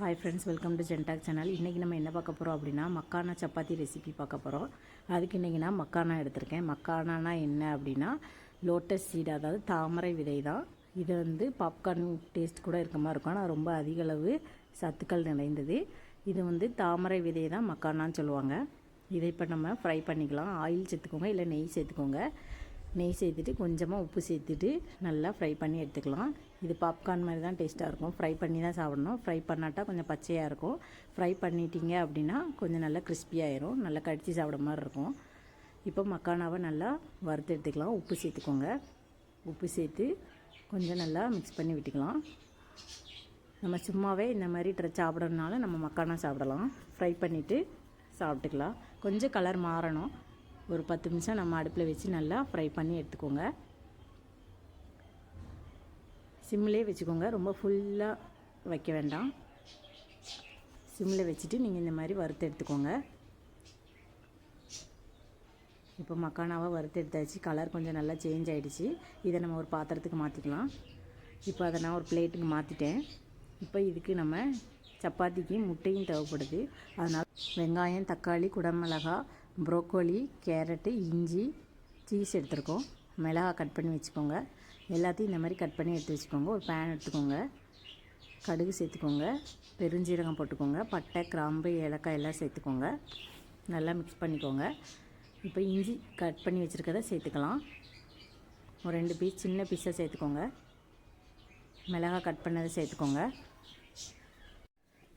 Hi friends welcome to ஜென்டாக் channel இன்றைக்கி நம்ம என்ன பார்க்க போகிறோம் அப்படின்னா மக்கானா சப்பாத்தி ரெசிபி பார்க்க போகிறோம் அதுக்கு இன்றைக்கி நான் மக்கானா எடுத்திருக்கேன். மக்கானானா என்ன அப்படின்னா லோட்டஸ் சீடு அதாவது தாமரை விதை தான். இது வந்து பாப்கார்ன் டேஸ்ட் கூட இருக்க மாதிரி இருக்கும். ஆனால் ரொம்ப அதிக அளவு சத்துக்கள் நிறைந்தது. இது வந்து தாமரை விதை தான் மக்கானான்னு சொல்லுவாங்க. இதை இப்போ நம்ம ஃப்ரை பண்ணிக்கலாம். ஆயில் சேர்த்துக்கோங்க இல்லை நெய் சேர்த்துக்கோங்க. நெய் சேர்த்துட்டு கொஞ்சமாக உப்பு சேர்த்துட்டு நல்லா ஃப்ரை பண்ணி எடுத்துக்கலாம். இது பாப்கார்ன் மாதிரி தான் டேஸ்ட்டாக இருக்கும். ஃப்ரை பண்ணி தான் சாப்பிடணும். ஃப்ரை பண்ணாட்டா கொஞ்சம் பச்சையாக இருக்கும். ஃப்ரை பண்ணிட்டீங்க அப்படின்னா கொஞ்சம் நல்லா கிறிஸ்பியாயிரும் நல்லா கடித்து சாப்பிட மாதிரி இருக்கும். இப்போ மக்கானாவை நல்லா வறுத்து எடுத்துக்கலாம். உப்பு சேர்த்துக்கோங்க. உப்பு சேர்த்து கொஞ்சம் நல்லா மிக்ஸ் பண்ணி விட்டுக்கலாம். நம்ம சும்மாவே இந்த மாதிரி ட்ரெஸ் சாப்பிட்றதுனால நம்ம மக்கானா சாப்பிடலாம். ஃப்ரை பண்ணிவிட்டு சாப்பிட்டுக்கலாம். கொஞ்சம் கலர் மாறணும். ஒரு பத்து நிமிஷம் நம்ம அடுப்பில் வச்சு நல்லா ஃப்ரை பண்ணி எடுத்துக்கோங்க. சிம்லேயே வச்சுக்கோங்க. ரொம்ப ஃபுல்லாக வைக்க வேண்டாம். சிம்மில் வச்சுட்டு நீங்கள் இந்த மாதிரி வறுத்து எடுத்துக்கோங்க. இப்போ மக்கானாவாக வறுத்து எடுத்தாச்சு. கலர் கொஞ்சம் நல்லா சேஞ்ச் ஆகிடுச்சு இதை நம்ம ஒரு பாத்திரத்துக்கு மாற்றிக்கலாம் இப்போ அதை நான் ஒரு பிளேட்டுக்கு மாற்றிட்டேன் இப்போ இதுக்கு நம்ம சப்பாத்திக்கு முட்டையும் தேவைப்படுது. அதனால் வெங்காயம் தக்காளி குடமிளகாய் ப்ரோக்கோலி கேரட்டு இஞ்சி சீஸ் எடுத்துருக்கோம். மிளகா கட் பண்ணி வச்சுக்கோங்க. எல்லாத்தையும் இந்த மாதிரி கட் பண்ணி எடுத்து வச்சுக்கோங்க. ஒரு பேன் எடுத்துக்கோங்க. கடுகு சேர்த்துக்கோங்க. பெருஞ்சீரகம் போட்டுக்கோங்க. பட்டை கிராம்பு ஏலக்காய் எல்லாம் சேர்த்துக்கோங்க. நல்லா மிக்ஸ் பண்ணிக்கோங்க. இப்போ இஞ்சி கட் பண்ணி வச்சுருக்கத சேர்த்துக்கலாம். ஒரு ரெண்டு பீஸ் சின்ன பீஸாக சேர்த்துக்கோங்க. மிளகாய் கட் பண்ணதை சேர்த்துக்கோங்க.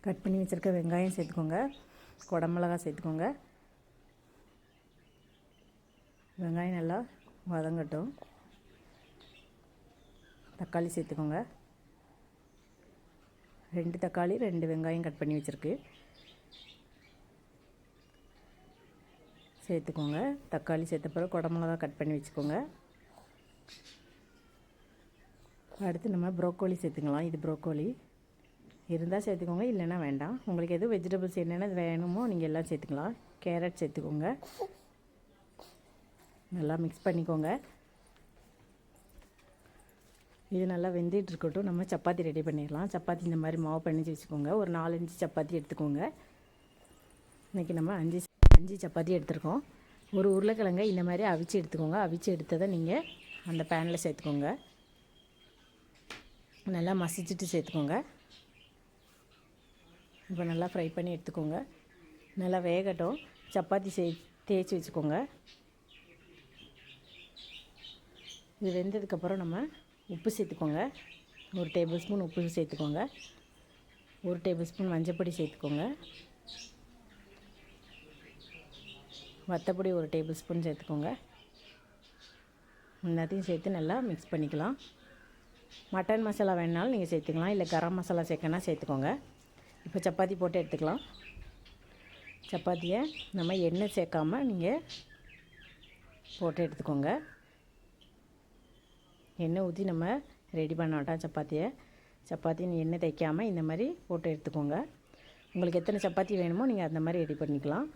கட் பண்ணி வச்சுருக்க வெங்காயம் சேர்த்துக்கோங்க. குடமிளகா சேர்த்துக்கோங்க. வெங்காயம் நல்லா வதங்கட்டும். தக்காளி சேர்த்துக்கோங்க. ரெண்டு தக்காளி ரெண்டு வெங்காயம் கட் பண்ணி வச்சுருக்கு. சேர்த்துக்கோங்க. தக்காளி சேர்த்த பிறகு குடமிளகா கட் பண்ணி வச்சுக்கோங்க. அடுத்து நம்ம ப்ரோக்கோலி சேர்த்துக்கலாம். இது ப்ரோக்கோலி. இருந்தால் சேர்த்துக்கோங்க இல்லைன்னா வேண்டாம். உங்களுக்கு எதுவும் வெஜிடபிள்ஸ் என்னென்ன வேணுமோ நீங்கள் எல்லாம் சேர்த்துக்கலாம். கேரட் சேர்த்துக்கோங்க. நல்லா மிக்ஸ் பண்ணிக்கோங்க. இது நல்லா வெந்துட்டு இருக்கட்டும். நம்ம சப்பாத்தி ரெடி பண்ணிடலாம். சப்பாத்தி இந்த மாதிரி மாவு பண்ணி வச்சுக்கோங்க. ஒரு நாலஞ்சு சப்பாத்தி எடுத்துக்கோங்க. இன்றைக்கி நம்ம அஞ்சு அஞ்சு சப்பாத்தி எடுத்துருக்கோம். ஒரு உருளைக்கிழங்கை இந்த மாதிரி அவிச்சு எடுத்துக்கோங்க. அவிச்சு எடுத்ததை நீங்கள் அந்த பேனில் சேர்த்துக்கோங்க. நல்லா மசிச்சுட்டு சேர்த்துக்கோங்க. இப்போ நல்லா ஃப்ரை பண்ணி எடுத்துக்கோங்க. நல்லா வேகட்டும். சப்பாத்தி சே தேய்ச்சி வச்சுக்கோங்க. இது வெந்ததுக்கப்புறம் நம்ம உப்பு சேர்த்துக்கோங்க. ஒரு டேபிள் ஸ்பூன் உப்பு சேர்த்துக்கோங்க. ஒரு டேபிள் ஸ்பூன் மஞ்சப்பொடி சேர்த்துக்கோங்க. வத்தப்பொடி ஒரு டேபிள் ஸ்பூன் சேர்த்துக்கோங்க. எல்லாத்தையும் சேர்த்து நல்லா மிக்ஸ் பண்ணிக்கலாம். மட்டன் மசாலா வேணாலும் நீங்கள் சேர்த்துக்கலாம். இல்லை கரம் மசாலா சேர்க்கனா சேர்த்துக்கோங்க. இப்போ சப்பாத்தி போட்டு எடுத்துக்கலாம். சப்பாத்தியை நம்ம எண்ணெய் சேர்க்காமல் நீங்கள் போட்டு எடுத்துக்கோங்க. எண்ணெய் ஊற்றி நம்ம ரெடி பண்ணமாட்டோம் சப்பாத்தியை. சப்பாத்தின்னு எண்ணெய் தைக்காமல் இந்த மாதிரி போட்டு எடுத்துக்கோங்க. உங்களுக்கு எத்தனை சப்பாத்தி வேணுமோ நீங்கள் அந்த மாதிரி ரெடி பண்ணிக்கலாம்.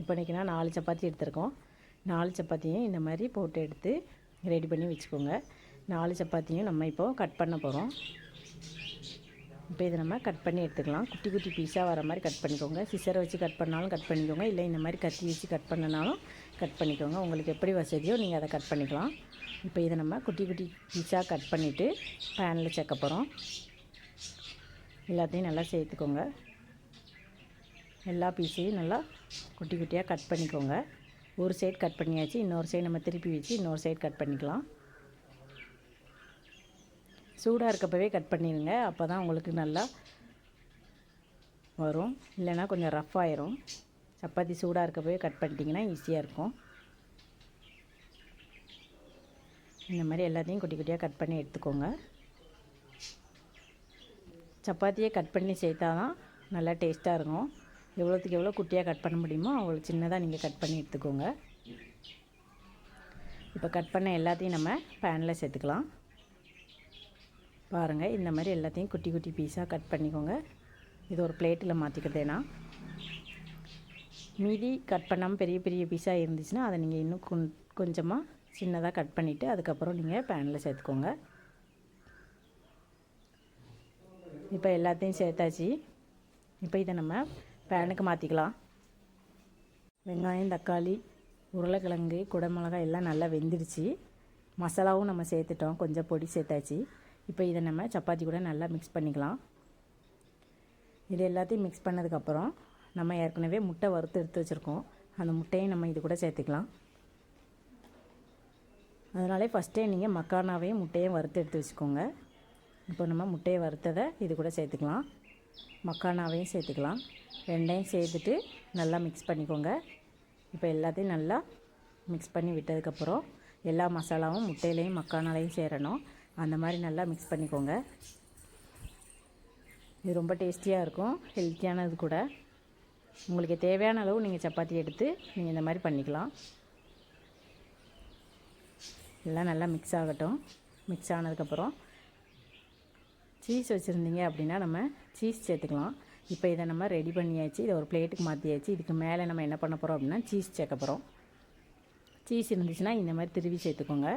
இப்போ நான் நாலு சப்பாத்தி எடுத்திருக்கோம். நாலு சப்பாத்தியும் இந்த மாதிரி போட்டு எடுத்து ரெடி பண்ணி வச்சுக்கோங்க. நாலு சப்பாத்தியும் நம்ம இப்போது கட் பண்ண போகிறோம் இப்போ இதை நம்ம கட் பண்ணி எடுத்துக்கலாம். குட்டி குட்டி பீஸாக வர மாதிரி கட் பண்ணிக்கோங்க. சிசரை வச்சு கட் பண்ணாலும் கட் பண்ணிக்கோங்க. இல்லை இந்த மாதிரி கத்தி வச்சு கட் பண்ணனாலும் கட் பண்ணிக்கோங்க. உங்களுக்கு எப்படி வசதியோ நீங்கள் அதை கட் பண்ணிக்கலாம். இப்போ இதை நம்ம குட்டி குட்டி பீஸாக கட் பண்ணிவிட்டு பேனில் சேர்க்க போகிறோம் எல்லாத்தையும் நல்லா சேர்த்துக்கோங்க. எல்லா பீஸையும் நல்லா குட்டி குட்டியாக கட் பண்ணிக்கோங்க. ஒரு சைடு கட் பண்ணியாச்சு. இன்னொரு சைடு நம்ம திருப்பி வச்சு இன்னொரு சைடு கட் பண்ணிக்கலாம். சூடாக இருக்கப்பவே கட் பண்ணிடுங்க. அப்போ தான் உங்களுக்கு நல்லா வரும். இல்லைன்னா கொஞ்சம் ரஃப் ஆயிரும். சப்பாத்தி சூடாக இருக்கப்பவே கட் பண்ணிட்டீங்கன்னா ஈஸியாக இருக்கும். இந்த மாதிரி எல்லாத்தையும் குட்டி குட்டியாக கட் பண்ணி எடுத்துக்கோங்க. சப்பாத்தியை கட் பண்ணி சேர்த்தா தான் நல்லா டேஸ்ட்டாக இருக்கும். எவ்வளோத்துக்கு எவ்வளோ குட்டியாக கட் பண்ண முடியுமோ அவ்வளோ சின்னதாக நீங்கள் கட் பண்ணி எடுத்துக்கோங்க. இப்போ கட் பண்ண எல்லாத்தையும் நம்ம பேனில் சேர்த்துக்கலாம். பாருங்கள் இந்த மாதிரி எல்லாத்தையும் குட்டி குட்டி பீஸாக கட் பண்ணிக்கோங்க. இது ஒரு பிளேட்டில் மாற்றிக்கிறதேனா மீதி கட் பண்ணாமல் பெரிய பெரிய பீஸாக இருந்துச்சுன்னா அதை நீங்கள் இன்னும் கொஞ்சமாக சின்னதாக கட் பண்ணிவிட்டு அதுக்கப்புறம் நீங்கள் பேனில் சேர்த்துக்கோங்க. இப்போ எல்லாத்தையும் சேர்த்தாச்சு. இப்போ இதை நம்ம பேனுக்கு மாற்றிக்கலாம் வெங்காயம் தக்காளி உருளைக்கிழங்கு குடமிளகாய் எல்லாம் நல்லா வெந்துடுச்சு மசாலாவும் நம்ம சேர்த்துட்டோம். கொஞ்சம் பொடி சேர்த்தாச்சு. இப்போ இதை நம்ம சப்பாத்தி கூட நல்லா மிக்ஸ் பண்ணிக்கலாம். இது எல்லாத்தையும் மிக்ஸ் பண்ணதுக்கப்புறம் நம்ம ஏற்கனவே முட்டை வறுத்து எடுத்து வச்சுருக்கோம். அந்த முட்டையும் நம்ம இது கூட சேர்த்துக்கலாம். அதனாலே ஃபஸ்ட்டே நீங்கள் மக்கானாவையும் முட்டையும் வறுத்து எடுத்து வச்சுக்கோங்க. இப்போ நம்ம முட்டையை வறுத்ததை இது கூட சேர்த்துக்கலாம். மக்கானாவையும் சேர்த்துக்கலாம். ரெண்டையும் சேர்த்துட்டு நல்லா மிக்ஸ் பண்ணிக்கோங்க. இப்போ எல்லாத்தையும் நல்லா மிக்ஸ் பண்ணி விட்டதுக்கப்புறம் எல்லா மசாலாவும் முட்டையிலையும் மக்கானாலையும் சேரணும். அந்த மாதிரி நல்லா மிக்ஸ் பண்ணிக்கோங்க. இது ரொம்ப டேஸ்டியாக இருக்கும். ஹெல்த்தியானது கூட. உங்களுக்கு தேவையான அளவு நீங்கள் சப்பாத்தி எடுத்து நீங்கள் இந்த மாதிரி பண்ணிக்கலாம். எல்லாம் நல்லா மிக்ஸ் ஆகட்டும். மிக்ஸ் ஆனதுக்கப்புறம் சீஸ் வச்சுருந்தீங்க அப்படின்னா நம்ம சீஸ் சேர்த்துக்கலாம். இப்போ இதை நம்ம ரெடி பண்ணியாச்சு. இதை ஒரு பிளேட்டுக்கு மாற்றியாச்சு இதுக்கு மேலே நம்ம என்ன பண்ண போகிறோம் அப்படின்னா சீஸ் சேர்க்க போகிறோம் சீஸ் இருந்துச்சுன்னா இந்த மாதிரி திருவி சேர்த்துக்கோங்க.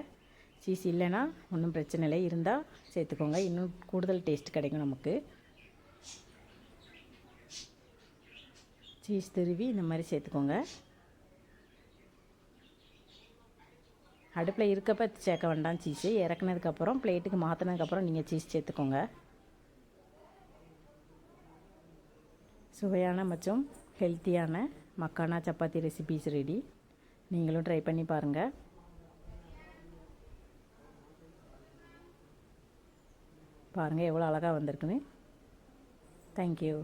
சீஸ் இல்லைன்னா ஒன்றும் பிரச்சனை இல்லை. இருந்தால் சேர்த்துக்கோங்க. இன்னும் கூடுதல் டேஸ்ட் கிடைக்கும் நமக்கு. சீஸ் திருவி இந்த மாதிரி சேர்த்துக்கோங்க. அடுப்பில் இருக்கப்ப சேர்க்க வேண்டாம் சீஸு இறக்குனதுக்கப்புறம் பிளேட்டுக்கு மாற்றினதுக்கப்புறம் நீங்கள் சீஸ் சேர்த்துக்கோங்க. சுவையான மற்றும் ஹெல்த்தியான மக்கானா சப்பாத்தி ரெசிபீஸ் ரெடி நீங்களும் ட்ரை பண்ணி பாருங்கள் பாருங்கள் எவ்வளோ அழகாக வந்திருக்குன்னு. தேங்க்யூ